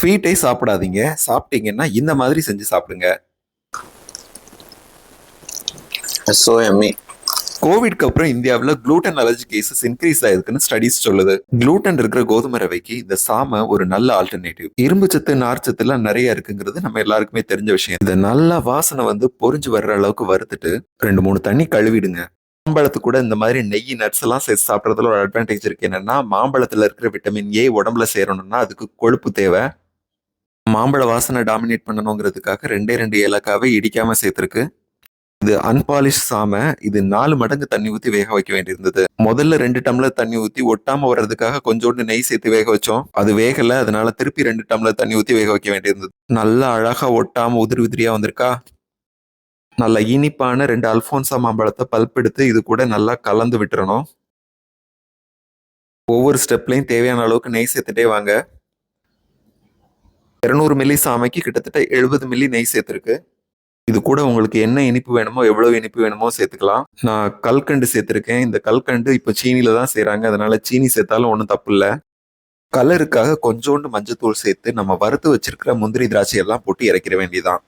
ஸ்வீட்டே சாப்பிடாதீங்க. சாப்பிட்டீங்கன்னா இந்த மாதிரி செஞ்சு சாப்பிடுங்க. So yummy. கோவிட்க்கு அப்புறம் இந்தியாவில் குளூட்டன் அலர்ஜி கேசஸ் இன்க்ரீஸ் ஆயிருக்குன்னு ஸ்டடிஸ் சொல்லுது. குளூட்டன் இருக்கிற கோதுமை ரவைக்கு இந்த சாம ஒரு நல்ல ஆல்டர்னேட்டிவ் இரும்பு சத்து நார்ச்சத்து எல்லாம் நிறைய இருக்குங்கிறது நம்ம எல்லாருக்குமே தெரிஞ்ச விஷயம். இந்த நல்ல வாசனை வந்து பொரிஞ்சு வர்ற அளவுக்கு வறுத்துட்டு ரெண்டு மூணு தண்ணி கழுவிடுங்க. மாம்பழத்து கூட இந்த மாதிரி நெய் நட்ஸ் எல்லாம் சேர்த்து சாப்பிட்றதுல ஒரு அட்வான்டேஜ் இருக்கு. என்னன்னா மாம்பழத்துல இருக்கிற விட்டமின் ஏ உடம்புல சேரணும்னா அதுக்கு கொழுப்பு தேவை. மாம்பழ வாசனை டாமினேட் பண்ணணுங்கிறதுக்காக ரெண்டே ரெண்டு ஏலக்காவை இடிக்காம சேர்த்துருக்கு. இது அன்பாலிஷ் சாம இது நாலு மடங்கு தண்ணி ஊற்றி வேக வைக்க வேண்டியிருந்தது. முதல்ல ரெண்டு டம்ளர் தண்ணி ஊற்றி ஒட்டாம வர்றதுக்காக கொஞ்சோண்டு நெய் சேர்த்து வேக வச்சோம். அது வேகல அதனால திருப்பி ரெண்டு டம்ளர் தண்ணி ஊற்றி வேக வைக்க வேண்டியிருந்தது. நல்லா அழகா ஒட்டாம உதிரி உதிரியா வந்திருக்கா? நல்ல இனிப்பான ரெண்டு அல்ஃபோன்சா மாம்பழத்தை பல்ப் எடுத்து இது கூட நல்லா கலந்து விட்டுறணும். ஒவ்வொரு ஸ்டெப்லையும் தேவையான அளவுக்கு நெய் சேர்த்துட்டே வாங்க. இரநூறு மில்லி சாமைக்கு கிட்டத்தட்ட எழுபது மில்லி நெய் சேர்த்துருக்கு. இது கூட உங்களுக்கு என்ன இனிப்பு வேணுமோ எவ்வளோ இனிப்பு வேணுமோ சேர்த்துக்கலாம். நான் கல்கண்டு சேர்த்துருக்கேன். இந்த கல்கண்டு இப்போ சீனியில் தான் செய்கிறாங்க அதனால சீனி சேர்த்தாலும் ஒன்றும் தப்பு இல்லை. கலருக்காக கொஞ்சோண்டு மஞ்சத்தூள் சேர்த்து நம்ம வறுத்து வச்சிருக்கிற முந்திரி திராட்சை எல்லாம் போட்டு இறக்கிற வேண்டியதான்